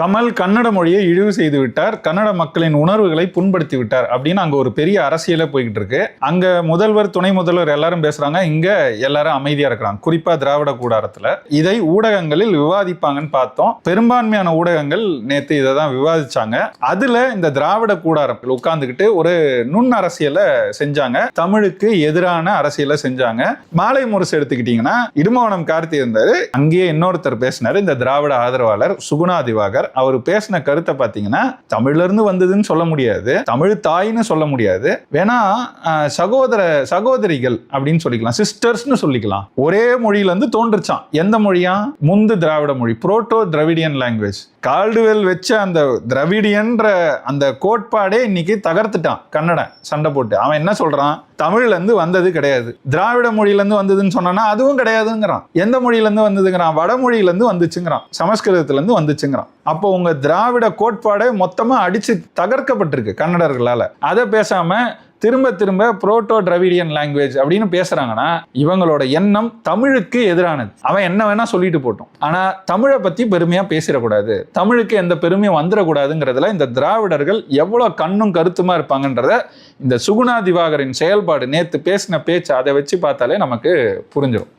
கமல் கன்னட மொழியை இழிவு செய்து விட்டார். கன்னட மக்களின் உணர்வுகளை புண்படுத்தி விட்டார் அப்படின்னு அங்க ஒரு பெரிய அரசியலே போய்கிட்டு இருக்கு. அங்க முதல்வர் துணை முதல்வர் எல்லாரும் பேசுறாங்க. இங்க எல்லாரும் அமைதியா இருக்கிறாங்க. குறிப்பா திராவிட கூடாரத்துல. இதை ஊடகங்களில் விவாதிப்பாங்கன்னு பார்த்தோம். பெரும்பான்மையான ஊடகங்கள் நேத்து இதை தான் விவாதிச்சாங்க. அதுல இந்த திராவிட கூடாரம் உட்காந்துக்கிட்டு ஒரு நுண் அரசியலை செஞ்சாங்க. தமிழுக்கு எதிரான அரசியலை செஞ்சாங்க. மாலை முரசு எடுத்துக்கிட்டீங்கன்னா இடுமவனம் கார்த்தி இருந்தாரு. அங்கேயே இன்னொருத்தர் பேசினாரு. இந்த திராவிட ஆதரவாளர் சுகுணா திவாகர். அவர் பேசின கருத்தை பார்த்தீங்கன்னா தமிழ்லேருந்து வந்ததுன்னு சொல்ல முடியாது. தமிழ் தாய்னு சொல்ல முடியாது. வேணா சகோதர சகோதரிகள் அப்படின்னு சொல்லிக்கலாம். சிஸ்டர்ஸ்னு சொல்லிக்கலாம். ஒரே மொழியிலேருந்து தோன்றுச்சான் எந்த மொழியா? முந்து திராவிட மொழி. புரோட்டோ திராவிடியன் லாங்குவேஜ் கால்டுவெல் வச்ச அந்த திராவிடியன்ற அந்த கோட்பாடே இன்னைக்கு தகர்த்துட்டான். கன்னடன் சண்டை போட்டு. அவன் என்ன சொல்றான்? தமிழ்லேருந்து வந்தது கிடையாது. திராவிட மொழியிலேருந்து வந்ததுன்னு சொன்னா அதுவும் கிடையாதுங்கிறான். எந்த மொழியிலேருந்து வந்ததுங்கிறான்? வடமொழியிலேருந்து வந்துச்சுங்கிறான். சமஸ்கிருதத்துலேருந்து வந்துச்சுங்கிறான். அப்போ உங்க திராவிட கோட்பாடே மொத்தமா அடிச்சு தகர்க்கப்பட்டிருக்கு கன்னடர்களால. அதை பேசாம திரும்ப திரும்ப புரோட்டோ டிராவிடியன் லாங்குவேஜ் அப்படின்னு பேசுறாங்கன்னா இவங்களோட எண்ணம் தமிழுக்கு எதிரானது. அவன் என்ன வேணா சொல்லிட்டு போட்டோம். ஆனா தமிழை பத்தி பெருமையா பேசிடக்கூடாது. தமிழுக்கு எந்த பெருமையும் வந்துடக்கூடாதுங்கிறதுல இந்த திராவிடர்கள் எவ்வளவு கண்ணும் கருத்துமா இருப்பாங்கன்றத இந்த சுகுணா திவாகரின் செயல்பாடு நேத்து பேசின பேச்சு அதை வச்சு பார்த்தாலே நமக்கு புரிஞ்சிடும்